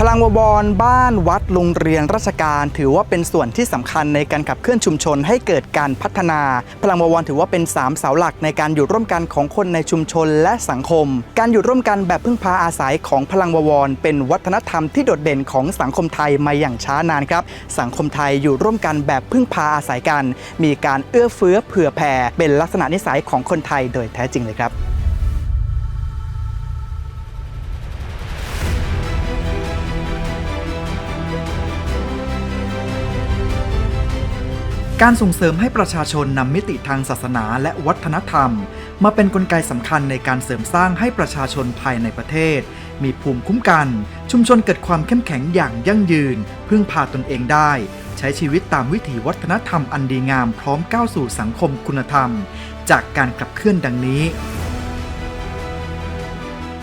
พลังวบรบ้านวัดโรงเรียนราชการ ถือว่าเป็นส่วนที่สำคัญในการขับเคลื่อนชุมชนให้เกิดการพัฒนา พลังวบรถือว่าเป็นสามเสาหลักในการอยู่ร่วมกันของคนในชุมชนและสังคม การอยู่ร่วมกันแบบพึ่งพาอาศัยของพลังวบรเป็นวัฒนธรรมที่โดดเด่นของสังคมไทยมาอย่างช้านานครับ สังคมไทยอยู่ร่วมกันแบบพึ่งพาอาศัยกัน มีการเอื้อเฟื้อเผื่อแผ่เป็นลักษณะนิสัยของคนไทยโดยแท้จริงเลยครับ การส่งเสริมให้ประชาชนนำมิติทางศาสนาและวัฒนธรรม มาเป็นนกลไกสำคัญในการเสริมสร้างให้ประชาชนภายในประเทศ มีภูมิคุ้มกัน ชุมชนเกิดความเข้มแข็งอย่างยั่งยืน พึ่งพาตนเองได้ ใช้ชีวิตตามวิถีวัฒนธรรมอันดีงามพร้อมก้าวสู่สังคมคุณธรรม จากการขับเคลื่อนดังนี้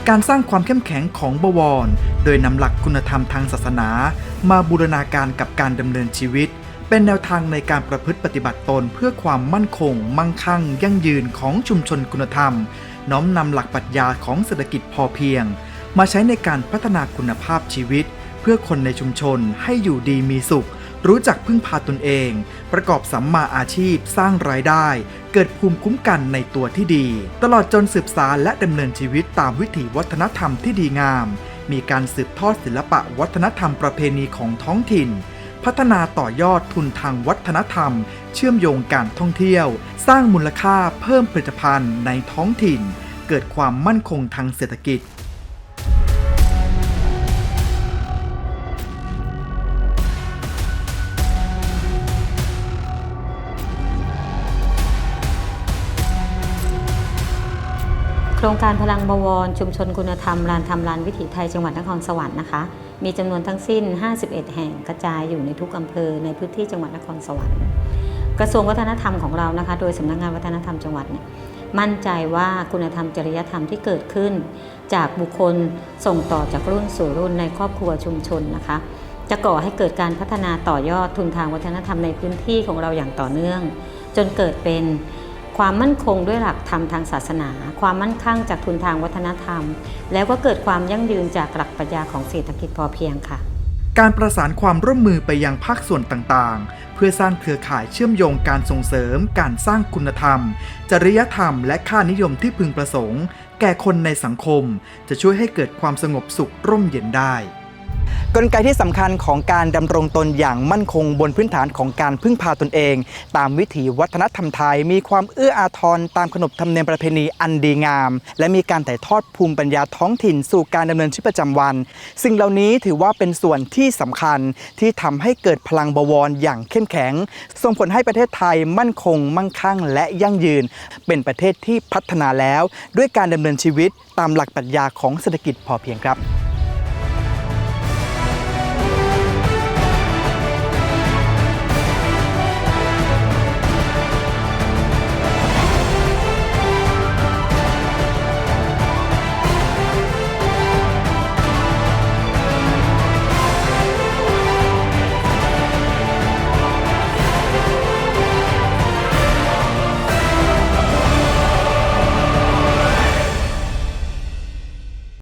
การสร้างความเข้มแข็งของบวร โดยนำหลักคุณธรรมทางศาสนา มาบูรณาการกับการดำเนินชีวิต เป็นแนวทางในการประพฤติปฏิบัติตนเพื่อความมั่นคง มั่งคั่ง ยั่งยืนของชุมชนคุณธรรม น้อมนำหลักปรัชญาของเศรษฐกิจพอเพียง มาใช้ในการพัฒนาคุณภาพชีวิต เพื่อคนในชุมชนให้อยู่ดีมีสุข รู้จักพึ่งพาตนเอง ประกอบสัมมาอาชีพ สร้างรายได้ เกิดภูมิคุ้มกันในตัวที่ดี ตลอดจนสืบสารและดำเนินชีวิตตามวิถีวัฒนธรรมที่ดีงาม มีการสืบทอดศิลปะวัฒนธรรมประเพณีของท้องถิ่น พัฒนาต่อยอดทุนทางวัฒนธรรม เชื่อมโยงการท่องเที่ยว สร้างมูลค่าเพิ่มผลิตภัณฑ์ในท้องถิ่น เกิดความมั่นคงทางเศรษฐกิจ รงการพลังบวร ชุมชนคุณธรรมลานธรรมลานวิถีไทยจังหวัดนครสวรรค์นะคะ มีจำนวนทั้งสิ้น 51 แห่งกระจายอยู่ในทุกอำเภอในพื้นที่จังหวัดนครสวรรค์ กระทรวงวัฒนธรรมของเรานะคะ โดยสำนักงานวัฒนธรรมจังหวัดเนี่ยมั่นใจว่าคุณธรรมจริยธรรมที่เกิดขึ้น จากบุคคลส่งต่อจากรุ่นสู่รุ่นในครอบครัวชุมชนนะคะ จะก่อให้เกิดการพัฒนาต่อยอดทุนทางวัฒนธรรมในพื้นที่ของเราอย่างต่อเนื่อง จนเกิดเป็น ความมั่นคงด้วยหลักธรรมทางศาสนา ความมั่นคงจากทุนทางวัฒนธรรม แล้วก็เกิดความยั่งยืนจากหลักปรัชญาของเศรษฐกิจพอเพียงค่ะ การประสานความร่วมมือไปยังภาคส่วนต่างๆ เพื่อสร้างเครือข่ายเชื่อมโยงการส่งเสริม การสร้างคุณธรรม จริยธรรม และค่านิยมที่พึงประสงค์ แก่คนในสังคม จะช่วยให้เกิดความสงบสุขร่มเย็นได้ กลไกที่สำคัญของการดำรงตนอย่างมั่นคงบนพื้นฐานของการพึ่งพาตนเอง ตามวิถีวัฒนธรรมไทย มีความเอื้ออาทรตามขนบธรรมเนียมประเพณีอันดีงาม และมีการถ่ายทอดภูมิปัญญาท้องถิ่นสู่การดำเนินชีวิตประจำวัน สิ่งเหล่านี้ถือว่าเป็นส่วนที่สำคัญที่ทำให้เกิดพลังบวรอย่างเข้มแข็ง ส่งผลให้ประเทศไทยมั่นคง มั่งคั่ง และยั่งยืน เป็นประเทศที่พัฒนาแล้ว ด้วยการดำเนินชีวิตตามหลักปรัชญาของเศรษฐกิจพอเพียงครับ